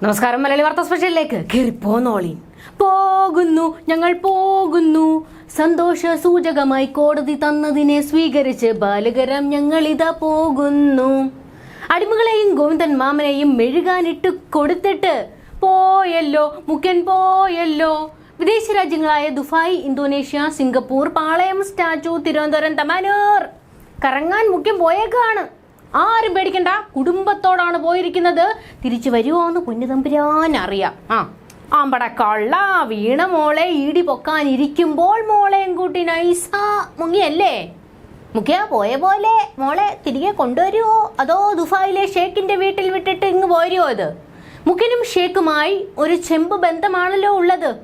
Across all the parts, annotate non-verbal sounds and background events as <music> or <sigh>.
നമസ്കാരം മലയാളി വാർത്താ സ്പെഷ്യലിലേക്ക്. കയറിപ്പോന്നോളി പോകുന്നു ഞങ്ങൾ പോകുന്നു. സന്തോഷ സൂചകമായി കോടതി തന്നതിനെ സ്വീകരിച്ച് ബാലകരം ഞങ്ങൾ ഇതാ പോകുന്നു. അടിമകളെയും ഗോവിന്ദൻ മാമനെയും മെഴുകാനിട്ട് കൊടുത്തിട്ട് പോയല്ലോ മുഖ്യൻ പോയല്ലോ. വിദേശ രാജ്യങ്ങളായ Dubai Indonesia Singapore Palayam statue Thiruvananthapuram Thampanoor. കറങ്ങാൻ മുഖ്യം പോയേക്കാണ്. ആരും പേടിക്കണ്ട. കുടുംബത്തോടാണ് പോയിരിക്കുന്നത്. തിരിച്ചു വരുമോ എന്ന് പൊന്നുതമ്പുരാൻ അറിയാം. ആ അമ്പട കള്ള വീണ മോളെ ഈടി പൊക്കാനിരിക്കുമ്പോൾ മോളെയും കൂട്ടി നൈസ മുങ്ങിയല്ലേ? മുഖ്യ പോയ പോലെ മോളെ തിരികെ കൊണ്ടുവരുമോ അതോ ദുഫായിലെ ഷേഖിന്റെ വീട്ടിൽ വിട്ടിട്ട് ഇങ്ങ് പോരുമോ അത്? മുഖ്യനും ഷേഖുമായി ഒരു ചെമ്പ് ബന്ധമാണല്ലോ ഉള്ളത്.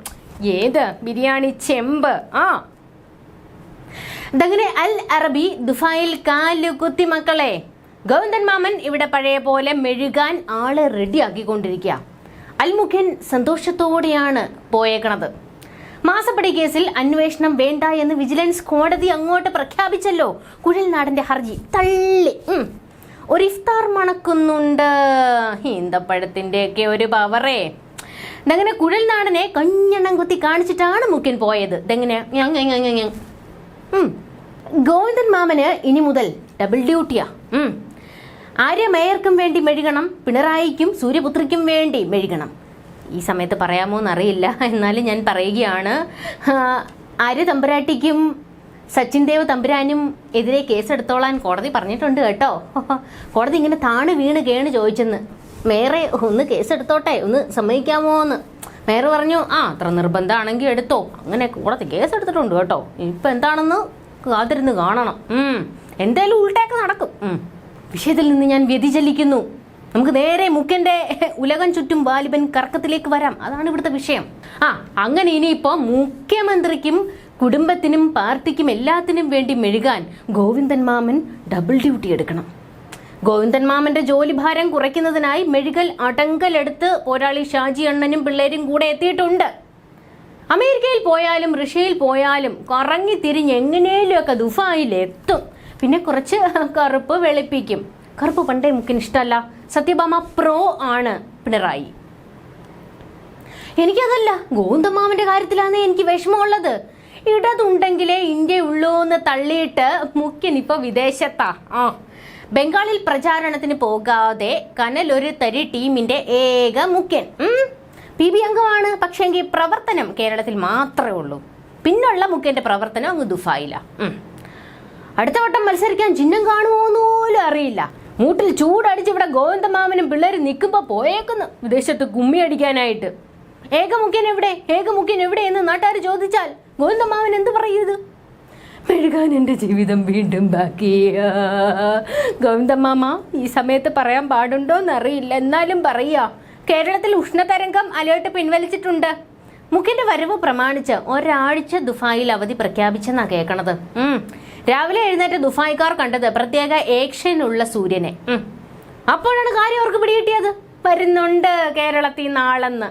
ഏത്? ബിരിയാണി ചെമ്പ്. ആ. അതങ്ങനെ അൽ അറബി ദുഫായിൽ കാലു കുത്തി മക്കളെ. ഗോവിന്ദൻ മാമൻ ഇവിടെ പഴയ പോലെ മെഴുകാൻ ആളെ റെഡിയാക്കിക്കൊണ്ടിരിക്കുക. അൽമുഖൻ സന്തോഷത്തോടെയാണ് പോയേക്കണത്. മാസപ്പടി കേസിൽ അന്വേഷണം വേണ്ട എന്ന് വിജിലൻസ് കോടതി അങ്ങോട്ട് പ്രഖ്യാപിച്ചല്ലോ. കുഴൽനാടന്റെ ഹർജി തള്ളി. ഒരു ഇഫ്താർ മണക്കുന്നുണ്ട്. ഈന്തപ്പഴത്തിന്റെയൊക്കെ ഒരു പവറേ. ഇതങ്ങനെ കുഴൽനാടനെ കഞ്ഞെണ്ണം കുത്തി കാണിച്ചിട്ടാണ് മുഖ്യൻ പോയത്? ഇതെങ്ങനെ. ഗോവിന്ദൻ മാമന് ഇനി മുതൽ ഡബിൾ ഡ്യൂട്ടിയാ. ആര്യ മേയർക്കും വേണ്ടി മെഴുകണം പിണറായിക്കും സൂര്യപുത്രിക്കും വേണ്ടി മെഴുകണം. ഈ സമയത്ത് പറയാമോ എന്നറിയില്ല. <laughs> എന്നാലും ഞാൻ പറയുകയാണ്. ആര്യ തമ്പുരാട്ടിക്കും സച്ചിൻ ദേവ് തമ്പുരാനും എതിരെ കേസെടുത്തോളാൻ കോടതി പറഞ്ഞിട്ടുണ്ട് കേട്ടോ. <laughs> കോടതി ഇങ്ങനെ താണ് വീണ് കേണ് ചോദിച്ചെന്ന്. മേറെ ഒന്ന് കേസെടുത്തോട്ടെ ഒന്ന് സമ്മതിക്കാമോ എന്ന് മേയർ പറഞ്ഞു ആ അത്ര നിർബന്ധമാണെങ്കിൽ എടുത്തോ. അങ്ങനെ കോടതി കേസെടുത്തിട്ടുണ്ട് കേട്ടോ. ഇപ്പം എന്താണെന്ന് കാത്തിരുന്ന് കാണണം. എന്തായാലും ഉൾട്ടേക്ക് നടക്കും. വിഷയത്തിൽ നിന്ന് ഞാൻ വ്യതിചലിക്കുന്നു. നമുക്ക് നേരെ മുക്കന്റെ ഉലകം ചുറ്റും വാലിബൻ കർക്കത്തിലേക്ക് വരാം. അതാണ് ഇവിടുത്തെ വിഷയം. ആ അങ്ങനെ ഇനിയിപ്പോ മുഖ്യമന്ത്രിക്കും കുടുംബത്തിനും പാർട്ടിക്കും എല്ലാത്തിനും വേണ്ടി മെഴുകാൻ ഗോവിന്ദൻ മാമൻ ഡബിൾ ഡ്യൂട്ടി എടുക്കണം. ഗോവിന്ദൻ മാമന്റെ ജോലി ഭാരം കുറയ്ക്കുന്നതിനായി മെഴുകൽ അടങ്കലെടുത്ത് പോരാളി ഷാജി അണ്ണനും പിള്ളേരും കൂടെ എത്തിയിട്ടുണ്ട്. അമേരിക്കയിൽ പോയാലും റഷ്യയിൽ പോയാലും കറങ്ങി തിരിഞ്ഞ് എങ്ങനെയൊക്കെ ദുഫായിലെത്തും പിന്നെ കുറച്ച് കറുപ്പ് വെളുപ്പിക്കും. കറുപ്പ് പണ്ടേ മുക്കിന് ഇഷ്ടമല്ല. സത്യഭാമ പ്രോ ആണ് പിണറായി. എനിക്കതല്ല ഗോവിന്ദമാമന്റെ കാര്യത്തിലാണ് എനിക്ക് വിഷമമുള്ളത്. ഇടതുണ്ടെങ്കിലേ ഇന്ത്യ ഉള്ളൂ എന്ന് തള്ളിയിട്ട് മുക്കിൻ ഇപ്പൊ വിദേശത്താ. ആ ബംഗാളിൽ പ്രചാരണത്തിന് പോകാതെ കനൽ ഒരു തരി ടീമിന്റെ ഏക മുഖ്യൻ. പി ബി അംഗമാണ് പക്ഷെങ്കിൽ പ്രവർത്തനം കേരളത്തിൽ മാത്രമേ ഉള്ളൂ. പിന്നുള്ള മുഖ്യന്റെ പ്രവർത്തനം അങ്ങ് ദുഫായില്ല ഉം. അടുത്ത വട്ടം മത്സരിക്കാൻ ചിഹ്നം കാണുമോ എന്ന് പോലും അറിയില്ല. മൂട്ടിൽ ചൂടടിച്ച് ഇവിടെ ഗോവിന്ദമാമനും പിള്ളേർ നിൽക്കുമ്പോൾ പോയേക്കുന്നു വിദേശത്ത് കുമ്മി അടിക്കാനായിട്ട്. ഏകമുഖ്യൻ എവിടെ? ഏകമുഖ്യൻ എവിടെ എന്ന് നാട്ടുകാർ ചോദിച്ചാൽ ഗോവിന്ദമാമൻ എന്ത് പറയരുത്? മെഴുകാൻ എന്റെ ജീവിതം വീണ്ടും ബാക്കി ഗോവിന്ദമാമ ഈ സമയത്ത് പറയാൻ പാടുണ്ടോ എന്നറിയില്ല എന്നാലും പറയുക കേരളത്തിൽ ഉഷ്ണതരംഗം അലേർട്ട് പിൻവലിച്ചിട്ടുണ്ട്. മുഖ്യന്റെ വരവ് പ്രമാണിച്ച് ഒരാഴ്ച ദുഫായിൽ അവധി പ്രഖ്യാപിച്ചെന്നാ കേൾക്കണത്. രാവിലെ എഴുന്നേറ്റ് ദുഫായിക്കാർ കണ്ടത് പ്രത്യേക ഏക്ഷൻ ഉള്ള സൂര്യനെ അപ്പോഴാണ് കാര്യം അവർക്ക് പിടികിട്ടിയത്. വരുന്നുണ്ട് കേരളത്തിൽ നാളെന്ന്.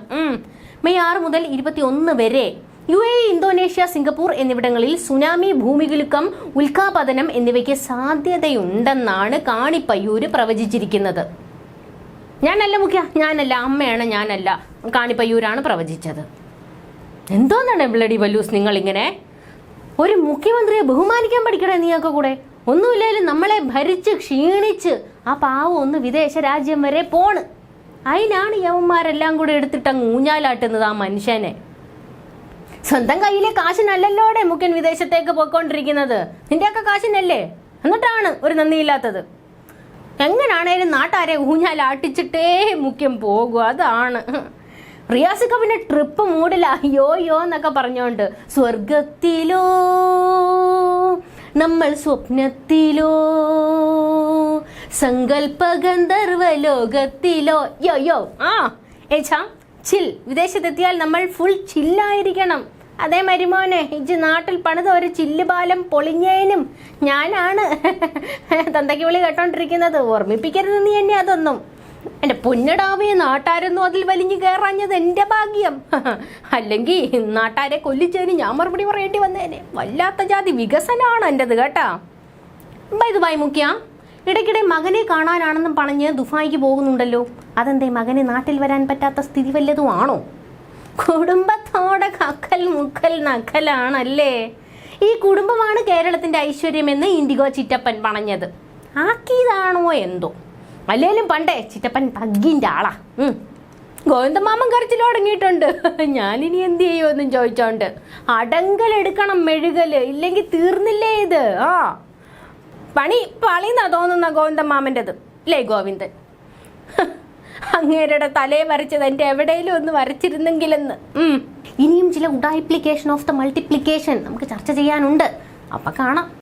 മെയ് ആറ് മുതൽ ഇരുപത്തി ഒന്ന് വരെ യു എ ഇന്തോനേഷ്യ സിംഗപ്പൂർ എന്നിവിടങ്ങളിൽ സുനാമി ഭൂമികുലുക്കം ഉൽക്കാപതനം എന്നിവയ്ക്ക് സാധ്യതയുണ്ടെന്നാണ് കാണിപ്പയ്യൂര് പ്രവചിച്ചിരിക്കുന്നത്. ഞാനല്ല മുഖ്യ ഞാനല്ല അമ്മയാണ് ഞാനല്ല കാണിപ്പയ്യൂരാണ് പ്രവചിച്ചത്. എന്തോന്നാണ് ബ്ലഡി വല്ലൂസ് നിങ്ങൾ ഇങ്ങനെ ഒരു മുഖ്യമന്ത്രിയെ ബഹുമാനിക്കാൻ പഠിക്കണേ നീയൊക്കെ കൂടെ? ഒന്നുമില്ലെങ്കിലും നമ്മളെ ഭരിച്ച് ക്ഷീണിച്ച് ആ പാവം ഒന്ന് വിദേശ രാജ്യം വരെ പോണ്. അതിനാണ് യവന്മാരെല്ലാം കൂടെ എടുത്തിട്ട് അങ്ങ് ഊഞ്ഞാലാട്ടുന്നത് ആ മനുഷ്യനെ. സ്വന്തം കയ്യിലെ കാശിനല്ലല്ലോടെ മുഖ്യൻ വിദേശത്തേക്ക് പോയിക്കൊണ്ടിരിക്കുന്നത്. നിന്റെയൊക്കെ കാശിനല്ലേ? എന്നിട്ടാണ് ഒരു നന്ദിയില്ലാത്തത്. എങ്ങനാണേലും നാട്ടാരെ ഊഞ്ഞാലാട്ടിച്ചിട്ടേ മുഖ്യം പോകും അതാണ്. റിയാസിക്ക പിന്നെ ട്രിപ്പ് മൂടില്ല യോ യോ എന്നൊക്കെ പറഞ്ഞോണ്ട് സ്വർഗത്തിലോ നമ്മൾ സ്വപ്നത്തിലോ സങ്കല്പ ഗന്ധർവ ലോകത്തിലോ യോ യോ ആ ഏച്ചാ ചിൽ വിദേശത്തെത്തിയാൽ നമ്മൾ ഫുൾ ചില്ലായിരിക്കണം അതേ മരുമോനെ ഇജ് നാട്ടിൽ പണിത ഒരു ചില്ലുപാലം പൊളിഞ്ഞേനും. ഞാനാണ്. തന്തയ്ക്ക് വിളി കേട്ടോണ്ടിരിക്കുന്നത്. ഓർമ്മിപ്പിക്കരുത് നീ എന്നെ അതൊന്നും. എന്റെ പൊന്നടാവിയെ നാട്ടാരൊന്നും അതിൽ വലിഞ്ഞു കയറാഞ്ഞത് എന്റെ ഭാഗ്യം. അല്ലെങ്കിൽ നാട്ടാരെ കൊല്ലിച്ചതിന് ഞാൻ മറുപടി പറയേണ്ടി വന്നേനെ. വല്ലാത്ത ജാതി വികസനമാണ് എന്റെത് കേട്ടാ. ബൈ ദുബായ് മുഖ്യ ഇടയ്ക്കിടെ മകനെ കാണാനാണെന്നും പറഞ്ഞ് ദുബായിക്ക് പോകുന്നുണ്ടല്ലോ. അതെന്തേ മകനെ നാട്ടിൽ വരാൻ പറ്റാത്ത സ്ഥിതി വല്ലതും ആണോ? കുടുംബത്തോടെ കക്കൽ മുക്കൽ നക്കലാണല്ലേ ഈ കുടുംബമാണ് കേരളത്തിന്റെ ഐശ്വര്യമെന്ന് ഇൻഡിഗോ ചിറ്റപ്പൻ പറഞ്ഞത്. ആക്കിയതാണോ എന്തോ? അല്ലേലും പണ്ടേ ചിറ്റപ്പൻ പഗ്ഗിന്റെ ആളാ. ഗോവിന്ദമാമൻ കരച്ചിൽ തുടങ്ങിയിട്ടുണ്ട്. <laughs> ഞാനിനി എന്ത് ചെയ്യുമെന്നും ചോദിച്ചോണ്ട്. അടങ്കലെടുക്കണം മെഴുകൽ. ഇല്ലെങ്കിൽ തീർന്നില്ലേ ഇത്? ആ. പണി പളിന്നാ തോന്നുന്ന ഗോവിന്ദമാമന്റെത്. അല്ലേ ഗോവിന്ദൻ? <laughs> അങ്ങേരുടെ തലയെ വരച്ചത് എന്റെ എവിടെയെങ്കിലും ഒന്ന് വരച്ചിരുന്നെങ്കിലെന്ന്. ഇനിയും ചില ഉഡായിപ്ലിക്കേഷൻ ഓഫ് ദ മൾട്ടിപ്ലിക്കേഷൻ നമുക്ക് ചർച്ച ചെയ്യാനുണ്ട്. അപ്പൊ കാണാം.